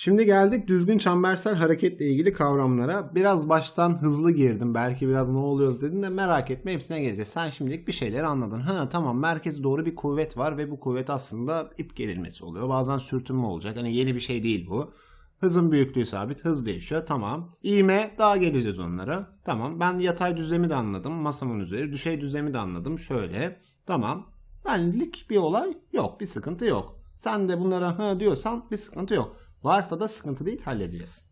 Şimdi geldik düzgün çembersel hareketle ilgili kavramlara. Biraz baştan hızlı girdim. Belki biraz ne oluyoruz dedin de merak etme hepsine geleceğiz. Sen şimdilik bir şeyleri anladın. Ha tamam merkez doğru bir kuvvet var ve bu kuvvet aslında ip gerilmesi oluyor. Bazen sürtünme olacak. Hani yeni bir şey değil bu. Hızın büyüklüğü sabit. Hız değişiyor. Tamam. İğme daha geleceğiz onlara. Tamam. Ben yatay düzlemi de anladım. Masamın üzeri. Düşey düzlemi de anladım. Şöyle. Tamam. Benlik bir olay yok. Bir sıkıntı yok. Sen de bunlara ha diyorsan bir sıkıntı yok. Varsa da sıkıntı değil halledeceğiz.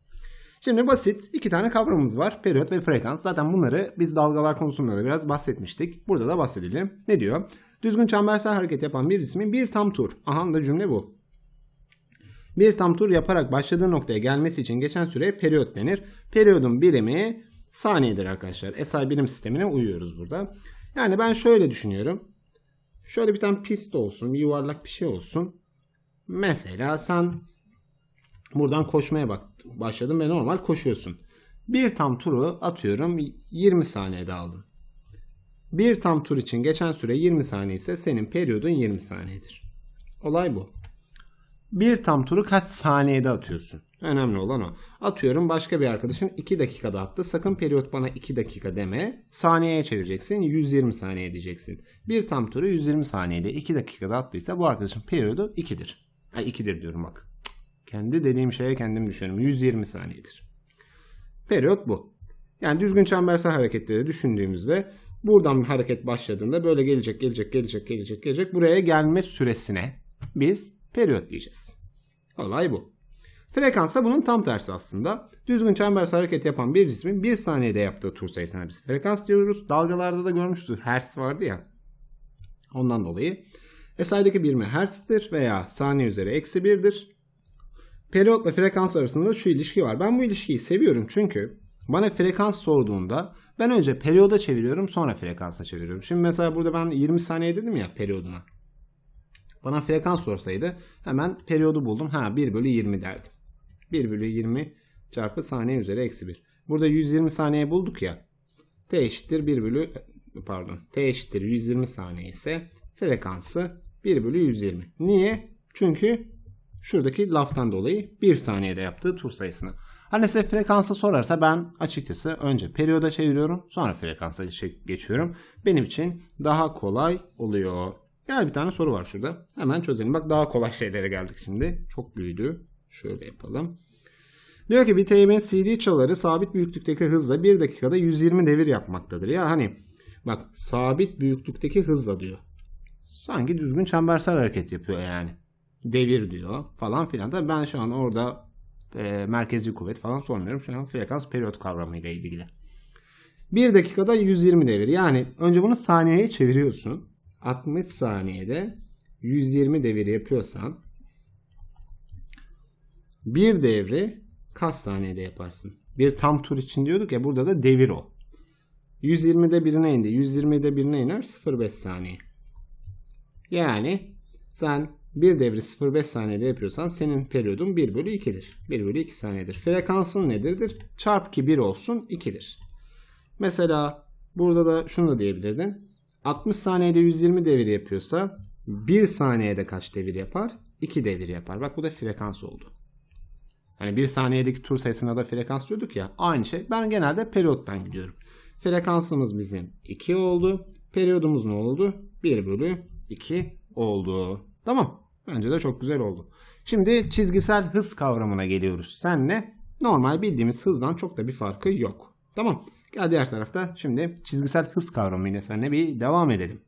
Şimdi basit iki tane kavramımız var. Periyot ve frekans. Zaten bunları biz dalgalar konusunda da biraz bahsetmiştik. Burada da bahsedelim. Ne diyor? Düzgün çembersel hareket yapan bir cismin bir tam tur. Aha da cümle bu. Bir tam tur yaparak başladığı noktaya gelmesi için geçen süreye periyot denir. Periyodun birimi saniyedir arkadaşlar. SI birim sistemine uyuyoruz burada. Yani ben şöyle düşünüyorum. Şöyle bir tane pist olsun, yuvarlak bir şey olsun. Mesela sen buradan koşmaya bak başladın ve normal koşuyorsun. Bir tam turu atıyorum 20 saniyede aldın. Bir tam tur için geçen süre 20 saniye ise senin periyodun 20 saniyedir. Olay bu. Bir tam turu kaç saniyede atıyorsun? Önemli olan o. Atıyorum başka bir arkadaşın 2 dakikada attı. Sakın periyot bana 2 dakika deme. Saniyeye çevireceksin. 120 saniye diyeceksin. Bir tam turu 120 saniyede 2 dakikada attıysa bu arkadaşın periyodu 2'dir. Ha 2'dir diyorum bak. Kendi dediğim şeye kendim düşünüyorum. 120 saniyedir. Periyot bu. Yani düzgün çembersel hareketleri düşündüğümüzde buradan hareket başladığında böyle gelecek, gelecek, gelecek, gelecek, gelecek. Buraya gelme süresine biz periyot diyeceğiz. Olay bu. Frekans da bunun tam tersi aslında. Düzgün çembersel hareket yapan bir cismin bir saniyede yaptığı tur sayısına biz frekans diyoruz. Dalgalarda da görmüştür. Hertz vardı ya. Ondan dolayı. SI'deki birimi hertz'tir veya saniye üzeri eksi birdir. Periyotla frekans arasında şu ilişki var. Ben bu ilişkiyi seviyorum çünkü bana frekans sorduğunda ben önce periyoda çeviriyorum sonra frekansa çeviriyorum. Şimdi mesela burada ben 20 saniye dedim ya periyoduna. Bana frekans sorsaydı hemen periyodu buldum. Ha 1 bölü 20 derdim. 1 bölü 20 çarpı saniye üzeri eksi 1. Burada 120 saniye bulduk ya. T eşittir 1 bölü pardon T eşittir 120 saniye ise frekansı 1 bölü 120. Niye? Çünkü şuradaki laftan dolayı 1 saniyede yaptığı tur sayısını. Hani size frekansı sorarsa ben açıkçası önce periyoda çeviriyorum sonra frekansa geçiyorum. Benim için daha kolay oluyor. Gel bir tane soru var şurada. Hemen çözelim. Bak daha kolay şeylere geldik şimdi. Çok büyüdü. Şöyle yapalım. Diyor ki bir teğmen CD çaları sabit büyüklükteki hızla 1 dakikada 120 devir yapmaktadır. Ya hani bak sabit büyüklükteki hızla diyor. Sanki düzgün çembersel hareket yapıyor yani. Devir diyor falan filan. Tabii ben şu an orada e, merkezi kuvvet falan sormuyorum. Şu an frekans periyot kavramıyla ilgili. 1 dakikada 120 devir. Yani önce bunu saniyeye çeviriyorsun. 60 saniyede 120 devir yapıyorsan bir devri kaç saniyede yaparsın? Bir tam tur için diyorduk ya burada da devir o. 120'de birine indi. 120'de birine iner 0,5 saniye. Yani sen bir devri 0,5 saniyede yapıyorsan senin periyodun 1 bölü 2'dir. 1 bölü 2 saniyedir. Frekansın nedirdir? Çarp ki 1 olsun 2'dir. Mesela burada da şunu da diyebilirdin. 60 saniyede 120 devir yapıyorsa 1 saniyede kaç devir yapar? 2 devir yapar. Bak bu da frekans oldu. Hani 1 saniyedeki tur sayısına da frekans diyorduk ya. Aynı şey. Ben genelde periyottan gidiyorum. Frekansımız bizim 2 oldu. Periyodumuz ne oldu? 1 bölü 2 oldu. Tamam. Bence de çok güzel oldu. Şimdi çizgisel hız kavramına geliyoruz. Senle normal bildiğimiz hızdan çok da bir farkı yok. Tamam. Gel diğer tarafta şimdi çizgisel hız kavramıyla seninle bir devam edelim.